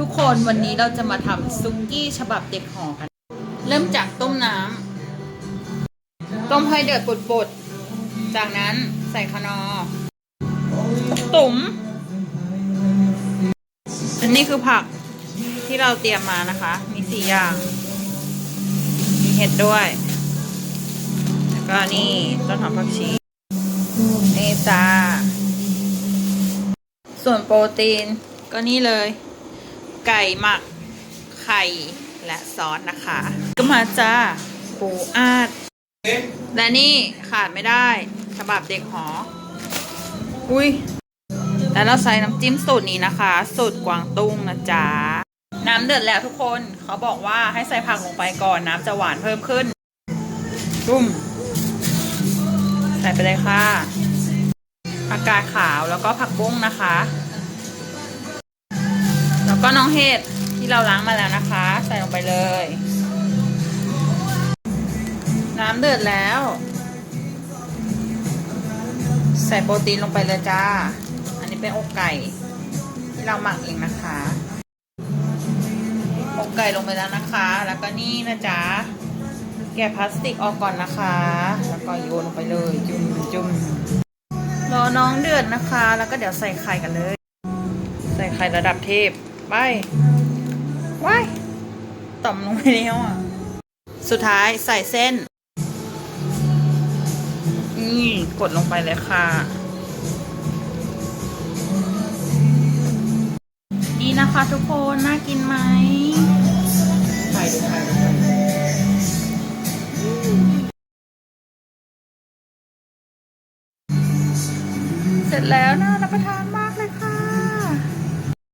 ทุกคนวันนี้เราจะมาทำซุกี้ฉบับเด็กหอกัน เริ่มจากต้มน้ำต้มให้เดือดปดๆ จากนั้นใส่คนอ ตุ๋มอันนี้คือผักที่เราเตรียมมานะคะ มีสี่อย่าง มีเห็ดด้วย แล้วก็นี่ต้นหอมผักชีนี่จ้าส่วนโปรตีนก็นี่เลย ไก่หมัก ไข่และซอสนะคะ ก็มาจ้าปูอาดและนี่ขาดไม่ได้ฉบับเด็กหอ อุ้ยแล้วเราใส่น้ำจิ้มสูตรนี้นะคะ สูตรกวางตุ้งนะจ๊ะ น้ำเดือดแล้วทุกคนเขาบอกว่าให้ใส่ผักลงไปก่อนน้ำจะหวานเพิ่มขึ้นจุ่ม ใส่ไปเลยค่ะผักกาดขาวแล้วก็ผักบุ้งนะคะ แล้วก็น้องเห็ดที่เราล้างมาแล้วนะคะ ใส่ลงไปเลย น้ำเดือดแล้ว ใส่โปรตีนลงไปเลยจ้า อันนี้เป็นอกไก่ที่เราหมักเองนะคะอกไก่ลงไปแล้วนะคะ แล้วก็นี่นะจ๊ะ แกะพลาสติกออกก่อนนะคะ แล้วก็โยนลงไปเลย จุ่มจุ่มรอน้องเดือดนะคะ แล้วก็เดี๋ยวใส่ไข่กันเลย ใส่ไข่ระดับเทพ ไปว้ายต่อมลงไปแล้วอะ สุดท้ายใส่เส้น นี่กดลงไปเลยค่ะ นี่นะคะทุกคน น่ากินไหมไข่ดูไข่ดูไข่เสร็จแล้วน่ารับประทานมา